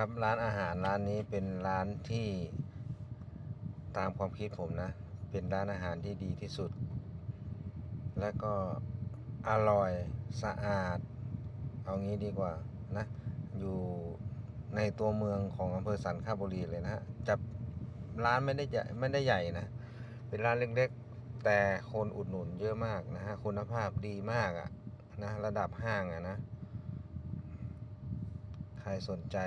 ครับร้านอาหารร้านนี้เป็นร้านที่ตามความคิดผมนะ เป็นร้านอาหารที่ดีที่สุด และก็อร่อยสะอาด เอางี้ดีกว่านะ อยู่ในตัวเมืองของอำเภอสันคบุรีเลยนะฮะจะร้านไม่ได้ใหญ่ไม่ได้ใหญ่นะ เป็นร้านเล็กๆ แต่คนอุดหนุนเยอะมากนะฮะคุณภาพดีมากอะนะระดับห้างอะนะ ใครสนใจ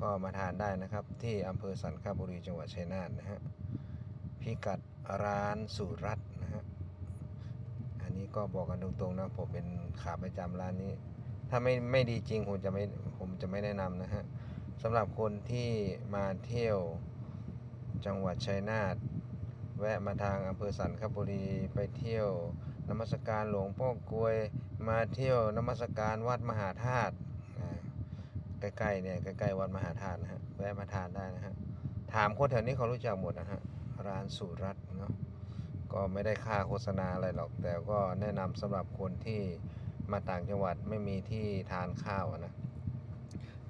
ก็มาทานได้นะครับ ที่อำเภอสันคบุรีจังหวัดชัยนาทนะฮะพิกัดร้านสุรัตน์นะฮะอันนี้ก็บอกกันตรงๆนะผมเป็นขาประจำร้านนี้ ถ้าไม่ไม่ดีจริงผมจะไม่ผมจะไม่แนะนำนะฮะสำหรับคนที่มาเที่ยวจังหวัดชัยนาทแวะมาทางอำเภอสันคบุรีไปเที่ยวนมัสการหลวงพ่อกลวย มาเที่ยวนมัสการวัดมหาธาตุ ใกล้ๆเนี่ยใกล้ๆวัดมหาธาตุนะฮะแวะมาทานได้นะฮะถามคนแถวนี้เขารู้จักหมดนะฮะร้านสุรัตเนาะก็ไม่ได้ค่าโฆษณาอะไรหรอก แต่ก็แนะนำสำหรับคนที่มาต่างจังหวัดไม่มีที่ทานข้าวนะ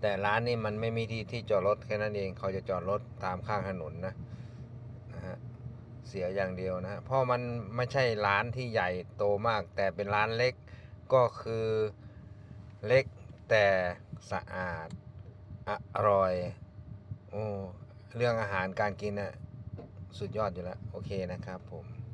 แต่ร้านนี้มันไม่มีที่ที่จอดรถแค่นั้นเองเขาจะจอดรถตามข้างถนนนะนะฮะเสียอย่างเดียวนะ เพราะมันไม่ใช่ร้านที่ใหญ่โตมาก แต่เป็นร้านเล็กก็คือเล็กแต่ สะอาด อร่อย โอ้ เรื่องอาหารการกินน่ะสุดยอดอยู่แล้ว โอเคนะครับผม